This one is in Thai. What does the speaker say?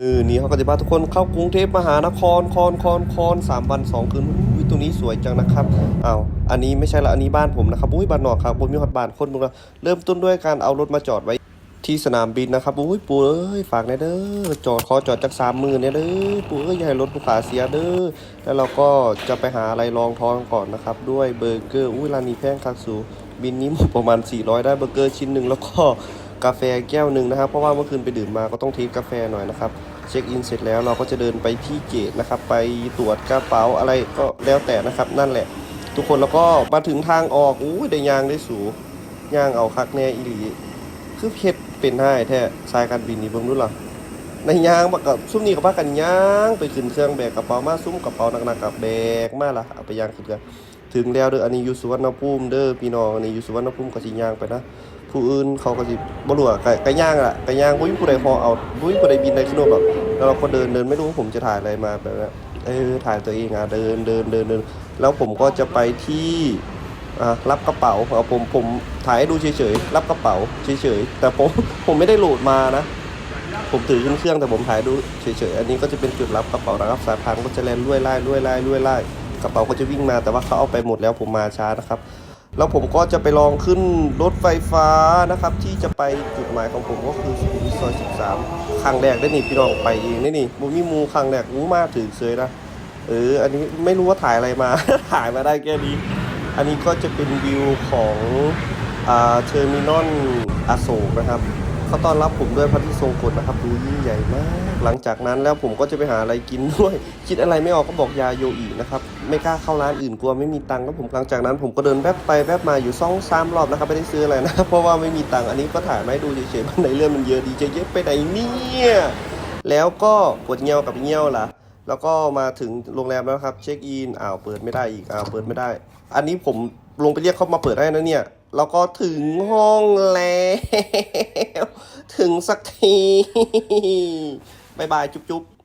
เออนี่เขาก็จะพาทุกคนเข้ากรุงเทพมหานครคอนคอนคอนสามวันสองคืนอุ้ยตรงนี้สวยจังนะครับอ้าวอันนี้ไม่ใช่ละอันนี้บ้านผมนะครับอุ้ยบ้านนอกครับผมมีฮอดบ้านคนดูนะเริ่มต้นด้วยการเอารถมาจอดไว้ที่สนามบินนะครับอุ้ยปูเอ้ยฝากหน่ยเด้อจอดขอจอดจักสามหมื่นเนี่ยเด้อปูเอ้ยอย่าให้รถลูกค้าเสียเด้อแล้วเราก็จะไปหาอะไรรองท้องก่อนนะครับด้วยเบอร์เกอร์อุ้ยร้านนี้แพงคักสูบินนี้หมดประมาณ 400 ได้เบอร์เกอร์ชิ้นหนึ่งแล้วก็ กาแฟแก้วหนึ่งนะครับ เพราะว่าเมื่อคืนไปดื่มมาก็ต้องเทสกาแฟหน่อยนะครับ เช็คอินเสร็จแล้วเราก็จะเดินไปที่เกตนะครับ ไปตรวจกระเป๋าอะไรก็แล้วแต่นะครับ นั่นแหละ ทุกคนแล้วก็มาถึงทางออกอู้ได้ยางได้สูย่างเอาคักแน่อีหลีคือเพชรเป็นให้แท้สายการบินนี่เบิ่งดูล่ะในยางบักกับซุ่มนี่กับพากันยางไปขึ้นเครื่องแบกกระเป๋ามาซุ่มกระเป๋าหนักๆกับแบกมาล่ะเอาไปยางขึ้นเครื่องถึงแล้วเด้ออันนี้อยู่สุวรรณภูมิเด้อพี่น้องอันนี้อยู่สุวรรณภูมิก็สิยางไปนะ ผู้อื่นเขาก็สิบ่รู้อะไก่ไก่ย่างอะไก่ย่างบ่มีผู้ใดพอเอาบ่มีผู้ใดบินได้ขึ้นหรอกแล้วเราก็เดินเดินไม่รู้ผมจะถ่ายอะไรมาแบบนั้นเออถ่ายตัวเองอะเดินเดินเดินเดินแล้วผมก็จะไปที่อะรับกระเป๋าเอาผมผมถ่ายให้ดูเฉยๆรับกระเป๋าเฉยๆแต่ผมผมไม่ได้โหลดมานะ ผมถือขึ้นเครื่องแต่ผมถ่ายดูเฉยๆอันนี้ก็จะเป็นจุดรับกระเป๋านะครับสายพานก็จะแล่นลุยไล่ลุยไล่ลุยไล่กระเป๋าก็จะวิ่งมาแต่ว่าเขาเอาไปหมดแล้วผมมาช้านะครับ แล้วผมก็จะไปลองขึ้นรถไฟฟ้านะครับ ที่จะไปจุดหมายของผมก็คือสุขุมวิทซอย 13ครั้งแรกได้นี่พี่น้องไปเองได้นี่มูมีมูครั้งแรกรู้มากถึงเซยนะเอออันนี้ไม่รู้ว่าถ่ายอะไรมา ถ่ายมาได้แค่นี้ อันนี้ก็จะเป็นวิวของอ่าเทอร์มินอลอโศกนะครับ เขาต้อนรับผมด้วยพระที่ทรงกฎนะครับ ดูยิ่งใหญ่มาก หลังจากนั้นแล้วผมก็จะไปหาอะไรกินด้วย คิดอะไรไม่ออกก็บอกยาโยอีนะครับ ไม่กล้าเข้าร้านอื่นกลัวไม่มีตังค์แล้วผมหลังจากนั้น ผมก็เดินแวบไปแวบมาอยู่สองสามรอบนะครับไม่ได้ซื้ออะไรนะ เพราะว่าไม่มีตังค์อันนี้ก็ถ่ายมาให้ดูเฉยๆว่าในเรื่องมันเยอะดีจะเยอะไปไหนเนี่ยแล้วก็ปวดเงี้ยวกับเงี้ยวล่ะแล้วก็มาถึงโรงแรมแล้วครับ เช็คอินอ้าวเปิดไม่ได้อีกอ้าวเปิดไม่ได้ อันนี้ผมลงไปเรียกเขามาเปิดให้นะเนี่ย แล้วก็ถึงห้องแล้ว ถึงสักทีบายบาย จุ๊บๆ